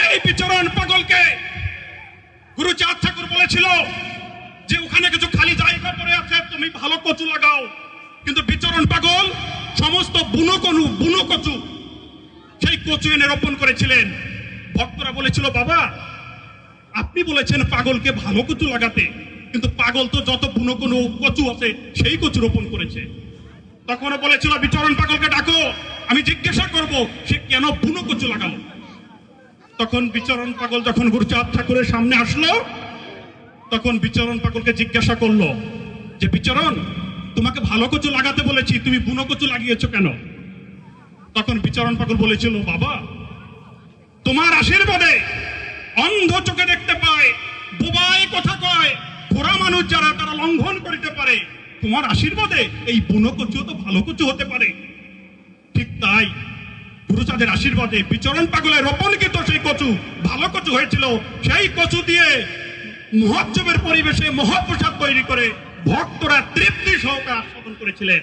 এই বিচরণ পাগলকে গুরু চাঁদ ঠাকুর বলেছিল যে ওখানে কিছু খালি জায়গা পড়ে আছে, তুমি ভালো কচু লাগাও। কিন্তু বিচরণ পাগল সমস্ত বুনো কনু, বুনো কচু সেই কচু এনে রোপণ করেছিলেন। ভক্তরা বলেছিল, বাবা, আপনি বলেছেন পাগলকে ভালো কচু লাগাতে, কিন্তু পাগল তো যত বুনো কোনো কচু আছে, সেই কচু রোপণ করেছে। তখনও বলেছিল, বিচরণ পাগলকে ডাকো, আমি জিজ্ঞাসা করব, সে কেন বুনো কচু লাগালো? তখন বিচরণ পাগল যখন গুরুচাঁদ ঠাকুরের সামনে আসলো, তখন বিচরণ পাগলকে জিজ্ঞাসা করল যে, বিচরণ, তোমাকে ভালো কচু লাগাতে বলেছি, তুমি বুনো কচু লাগিয়েছো কেন? তখন বিচরণ পাগল বলেছিল, বাবা, তোমার আশীর্বাদে অন্ধ চোখে দেখতে পায়, বোবায় কথা কয়, ঘোড়া মানুষ যারা তারা লঙ্ঘন করিতে পারে, তোমার আশীর্বাদে এই বুনো কচু তো ভালো কচু হতে পারে। ঠিক তাই গুরুচাঁদের আশীর্বাদে বিচরণ পাগলের রোপণকৃত সেই কচু, ভালো কচু হয়েছিল। সেই কচু দিয়ে মহোৎসবের পরিবেশে মহাপ্রসাদ তৈরি করে ভক্তরা তৃপ্তি সহকারে আস্বাদন করেছিলেন।